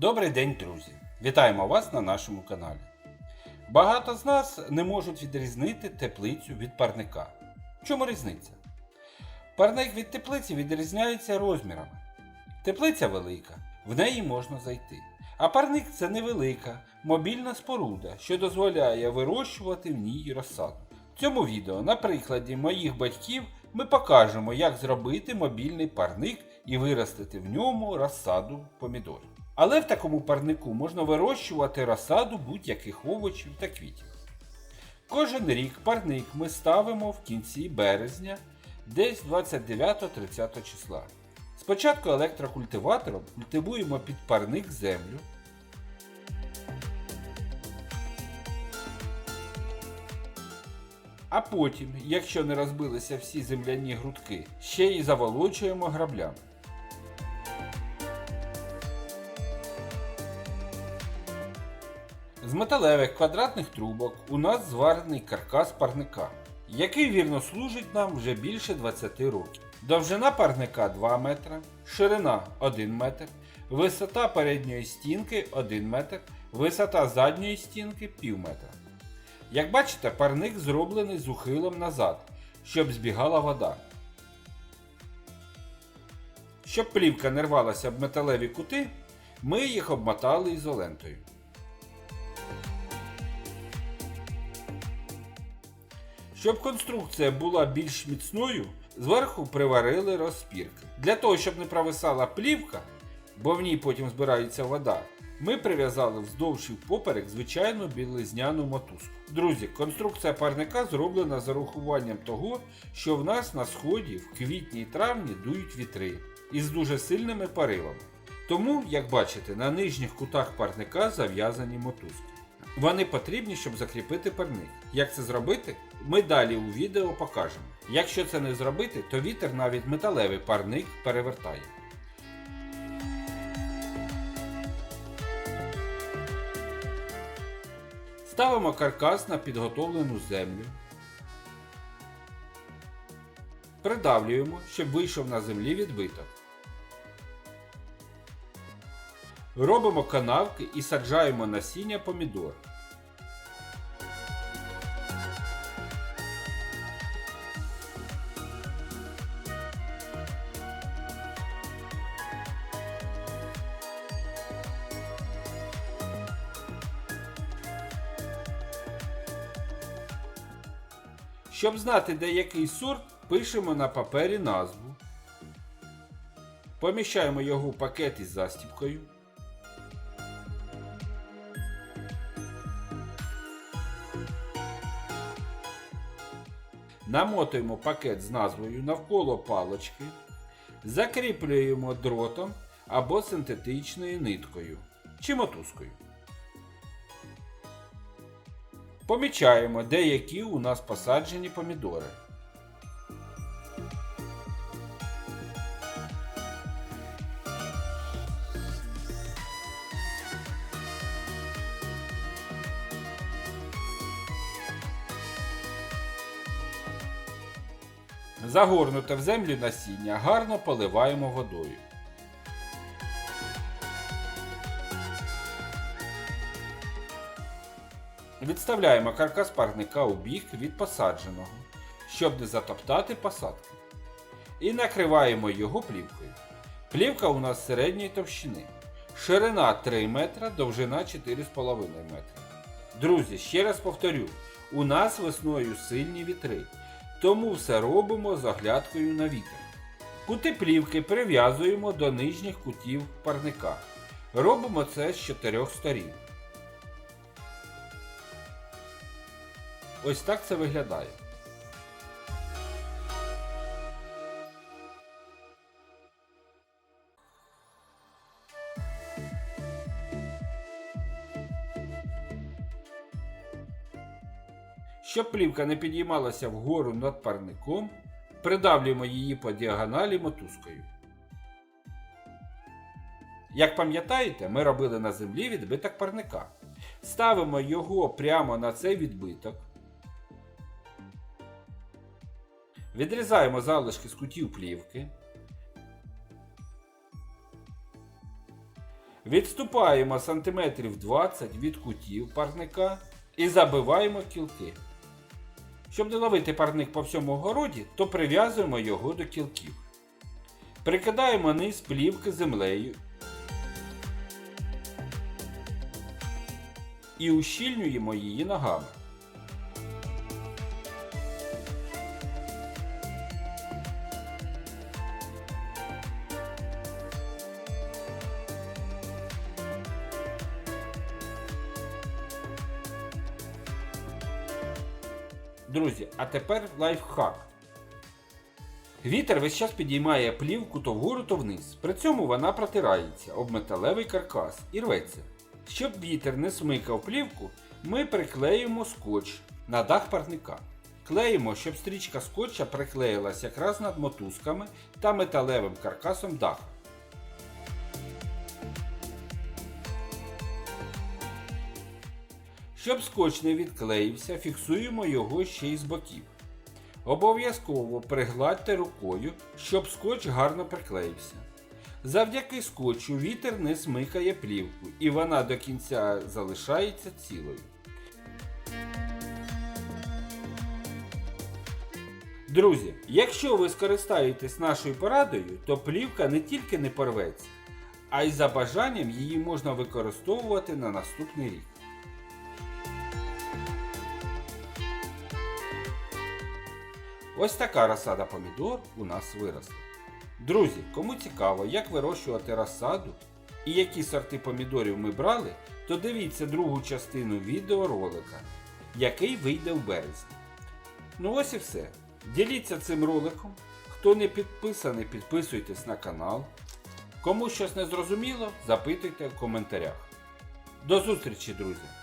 Добрий день, друзі! Вітаємо вас на нашому каналі. Багато з нас не можуть відрізнити теплицю від парника. В чому різниця? Парник від теплиці відрізняється розмірами. Теплиця велика, в неї можна зайти. А парник це невелика, мобільна споруда, що дозволяє вирощувати в ній розсаду. В цьому відео на прикладі моїх батьків ми покажемо, як зробити мобільний парник і виростити в ньому розсаду помідорів. Але в такому парнику можна вирощувати розсаду будь-яких овочів та квітів. Кожен рік парник ми ставимо в кінці березня, десь 29-30 числа. Спочатку електрокультиватором культивуємо під парник землю. А потім, якщо не розбилися всі земляні грудки, ще й заволочуємо граблями. З металевих квадратних трубок у нас зварений каркас парника, який вірно служить нам вже більше 20 років. Довжина парника 2 метра, ширина 1 метр, висота передньої стінки 1 метр, висота задньої стінки пів метра. Як бачите, парник зроблений з ухилом назад, щоб збігала вода. Щоб плівка не рвалася об металеві кути, ми їх обмотали ізолентою. Щоб конструкція була більш міцною, зверху приварили розпірки. Для того, щоб не провисала плівка, бо в ній потім збирається вода, ми прив'язали вздовж і впоперек звичайну білизняну мотузку. Друзі, конструкція парника зроблена з урахуванням того, що в нас на сході в квітні і травні дують вітри із дуже сильними поривами. Тому, як бачите, на нижніх кутах парника зав'язані мотузки. Вони потрібні, щоб закріпити парник. Як це зробити? Ми далі у відео покажемо. Якщо це не зробити, то вітер навіть металевий парник перевертає. Ставимо каркас на підготовлену землю. Придавлюємо, щоб вийшов на землі відбиток. Робимо канавки і саджаємо насіння помідор. Щоб знати, де який сорт, пишемо на папері назву. Поміщаємо його в пакет із застіпкою. Намотуємо пакет з назвою навколо палочки, закріплюємо дротом або синтетичною ниткою чи мотузкою. Помічаємо, де які у нас посаджені помідори. Загорнуте в землю насіння гарно поливаємо водою. Відставляємо каркас парника у бік від посадженого, щоб не затоптати посадки. І накриваємо його плівкою. Плівка у нас середньої товщини. Ширина 3 метра, довжина 4,5 метра. Друзі, ще раз повторю, у нас весною сильні вітри, тому все робимо з оглядкою на вітер. Кути плівки прив'язуємо до нижніх кутів парника. Робимо це з чотирьох сторін. Ось так це виглядає. Щоб плівка не підіймалася вгору над парником, придавлюємо її по діагоналі мотузкою. Як пам'ятаєте, ми робили на землі відбиток парника. Ставимо його прямо на цей відбиток. Відрізаємо залишки з кутів плівки. Відступаємо сантиметрів 20 від кутів парника і забиваємо кілки. Щоб не ловити парник по всьому городі, то прив'язуємо його до кілків. Прикидаємо низ плівки землею і ущільнюємо її ногами. Друзі, а тепер лайфхак. Вітер весь час підіймає плівку то вгору, то вниз. При цьому вона протирається об металевий каркас і рветься. Щоб вітер не смикав плівку, ми приклеїмо скотч на дах парника. Клеїмо, щоб стрічка скотча приклеїлась якраз над мотузками та металевим каркасом даха. Щоб скотч не відклеївся, фіксуємо його ще й з боків. Обов'язково пригладьте рукою, щоб скотч гарно приклеївся. Завдяки скотчу вітер не смикає плівку і вона до кінця залишається цілою. Друзі, якщо ви скористаєтесь нашою порадою, то плівка не тільки не порветься, а й за бажанням її можна використовувати на наступний рік. Ось така розсада помідор у нас виросла. Друзі, кому цікаво, як вирощувати розсаду і які сорти помідорів ми брали, то дивіться другу частину відеоролика, який вийде в березні. Ну ось і все. Діліться цим роликом. Хто не підписаний, підписуйтесь на канал. Кому щось не зрозуміло, запитуйте в коментарях. До зустрічі, друзі!